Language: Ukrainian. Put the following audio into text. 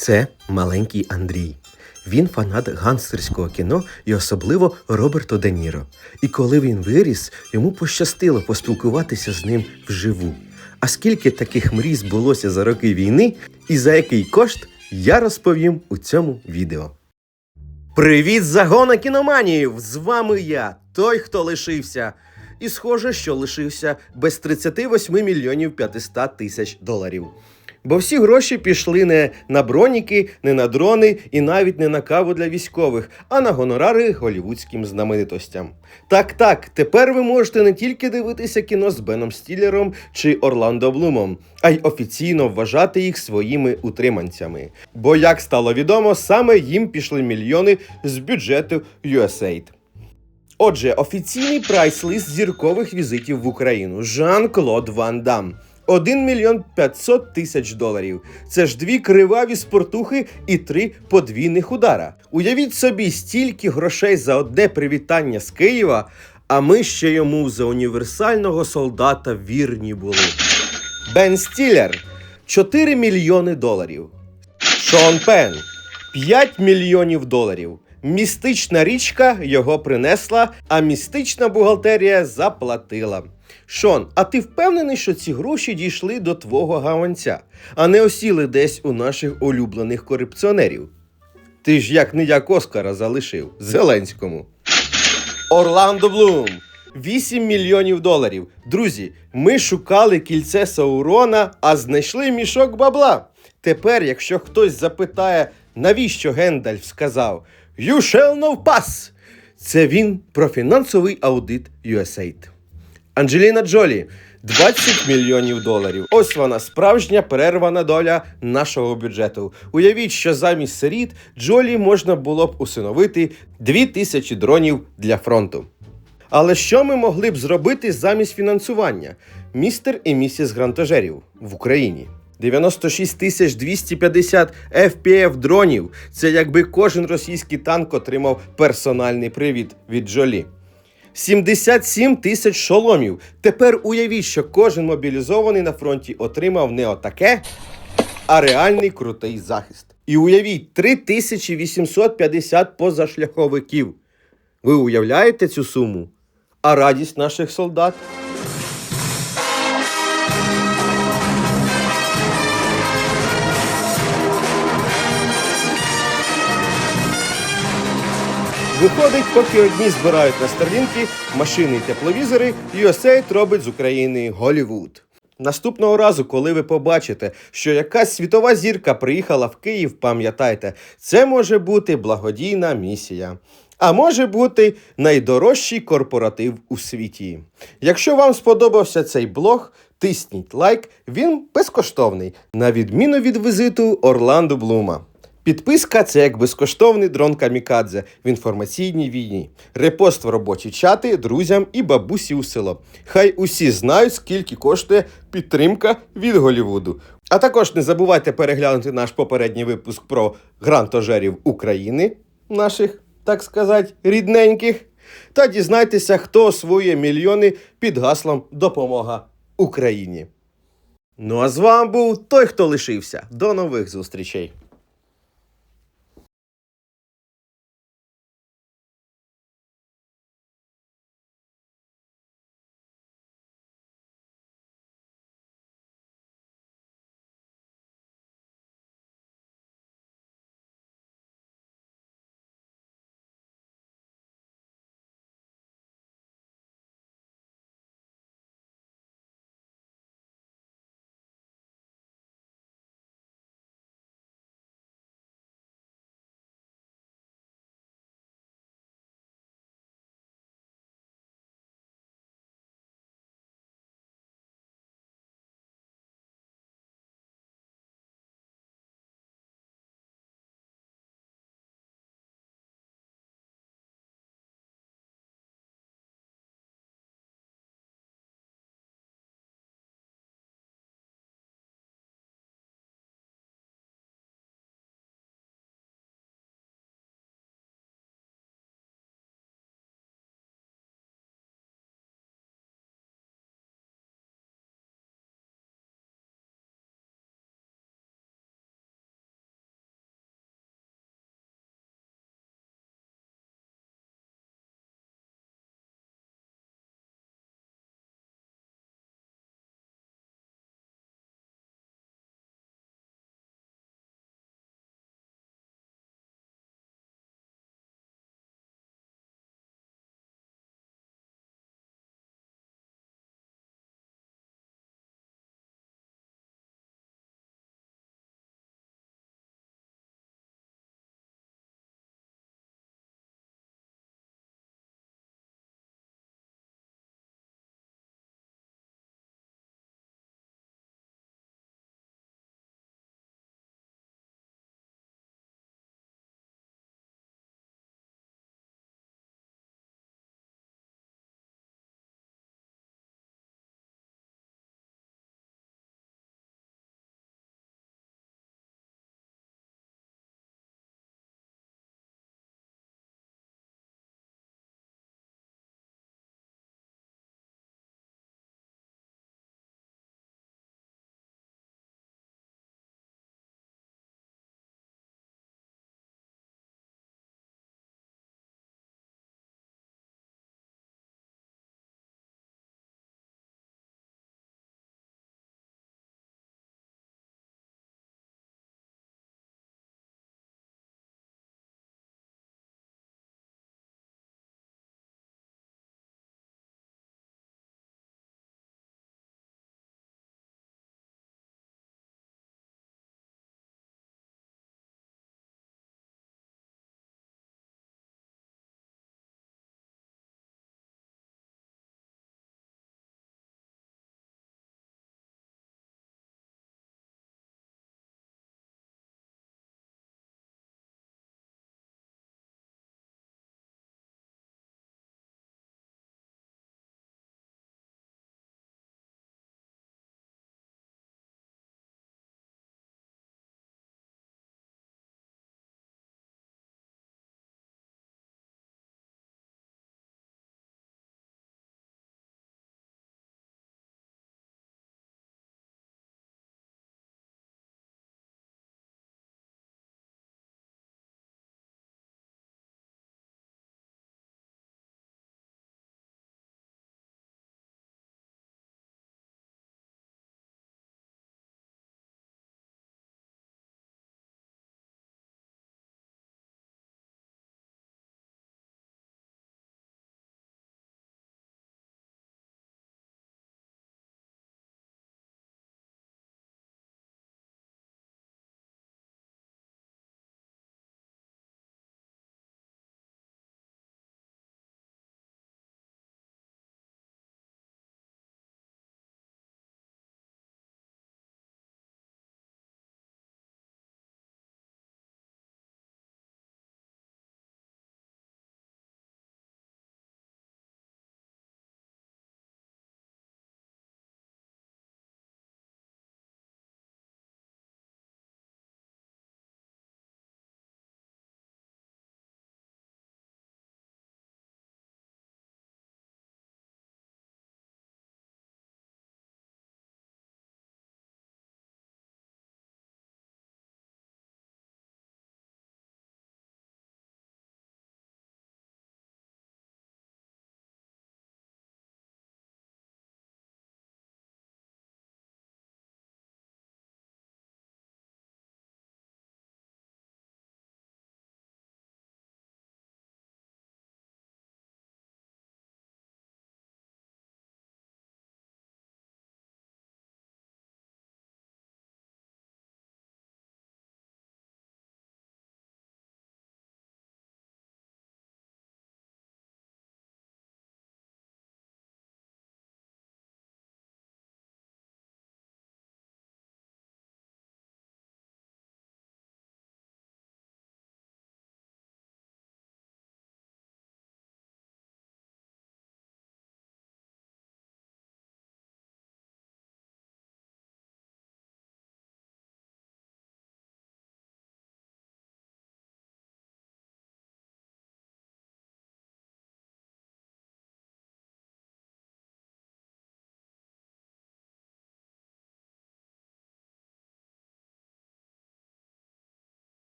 Це маленький Андрій. Він фанат гангстерського кіно і особливо Роберто Де Ніро. І коли він виріс, йому пощастило поспілкуватися з ним вживу. А скільки таких мрій збулося за роки війни і за який кошт, я розповім у цьому відео. Привіт, загона кіноманів! З вами я, той, хто лишився. І схоже, що лишився без 38 мільйонів 500 тисяч доларів. Бо всі гроші пішли не на броніки, не на дрони і навіть не на каву для військових, а на гонорари голівудським знаменитостям. Так, так, тепер ви можете не тільки дивитися кіно з Беном Стілером чи Орландо Блумом, а й офіційно вважати їх своїми утриманцями. Бо, як стало відомо, саме їм пішли мільйони з бюджету USAID. Отже, офіційний прайс-лист зіркових візитів в Україну Жан-Клод Ван Дам. 1 мільйон 500 тисяч доларів. Це ж дві криваві спортухи і три подвійних удара. Уявіть собі, стільки грошей за одне привітання з Києва, а ми ще йому за універсального солдата вірні були. Бен Стілер 4 мільйони доларів. Шон Пен 5 мільйонів доларів. Містична річка його принесла, а містична бухгалтерія заплатила. Шон, а ти впевнений, що ці гроші дійшли до твого гаванця, а не осіли десь у наших улюблених корупціонерів? Ти ж як не як Оскара залишив Зеленському. Орландо Блум. 8 мільйонів доларів. Друзі, ми шукали кільце Саурона, а знайшли мішок бабла. Тепер, якщо хтось запитає, навіщо Гендальф сказав You shall know pass, це він про фінансовий аудит USAID. Анджеліна Джолі 20 мільйонів доларів. Ось вона справжня перервана доля нашого бюджету. Уявіть, що замість сиріт Джолі можна було б усиновити 2000 дронів для фронту. Але що ми могли б зробити замість фінансування? Містер і місіс грантожерів в Україні. 96 тисяч 250 FPF дронів. Це якби кожен російський танк отримав персональний привід від Джолі. 77 тисяч шоломів. Тепер уявіть, що кожен мобілізований на фронті отримав не отаке, а реальний крутий захист. І уявіть, 3850 позашляховиків. Ви уявляєте цю суму? А радість наших солдат? Виходить, поки одні збирають на старлінки машини і тепловізори, USAID робить з України Голівуд. Наступного разу, коли ви побачите, що якась світова зірка приїхала в Київ, пам'ятайте, це може бути благодійна місія. А може бути найдорожчий корпоратив у світі. Якщо вам сподобався цей блог, тисніть лайк, він безкоштовний, на відміну від візиту Орландо Блума. Підписка це як безкоштовний дрон камікадзе в інформаційній війні. Репост в робочі чати друзям і бабусі у село. Хай усі знають, скільки коштує підтримка від Голівуду. А також не забувайте переглянути наш попередній випуск про грантожерів України, наших, так сказати, рідненьких. Та дізнайтеся, хто освоює мільйони під гаслом Допомога Україні. Ну а з вами був той, хто лишився. До нових зустрічей!